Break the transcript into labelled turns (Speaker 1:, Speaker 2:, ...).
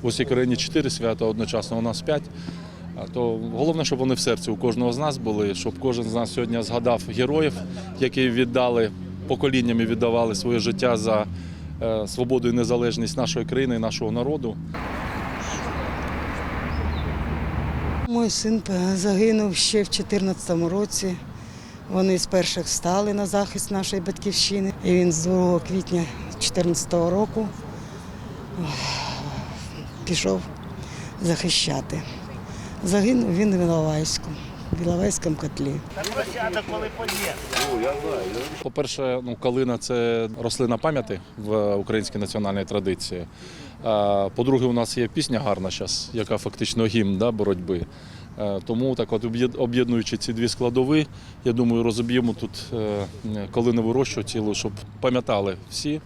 Speaker 1: по всій країні чотири свята одночасно, у нас п'ять. То головне, щоб вони в серці у кожного з нас були, щоб кожен з нас сьогодні згадав героїв, які віддали поколіннями віддавали своє життя за е, свободу і незалежність нашої країни і нашого народу.
Speaker 2: Мій син загинув ще в 2014 році. Вони з перших стали на захист нашої батьківщини. І він з 2 квітня 2014 року пішов захищати. Загинув він в Іловайську, в Іловайському котлі.
Speaker 1: По-перше, ну, калина це рослина пам'яті в українській національній традиції. По-друге, у нас є пісня гарна зараз, яка фактично гімн да, боротьби. Е, Тому так от об'єд- об'єднуючи ці дві складові, я думаю, розоб'ємо тут е, калинову рощу цілу, щоб пам'ятали всі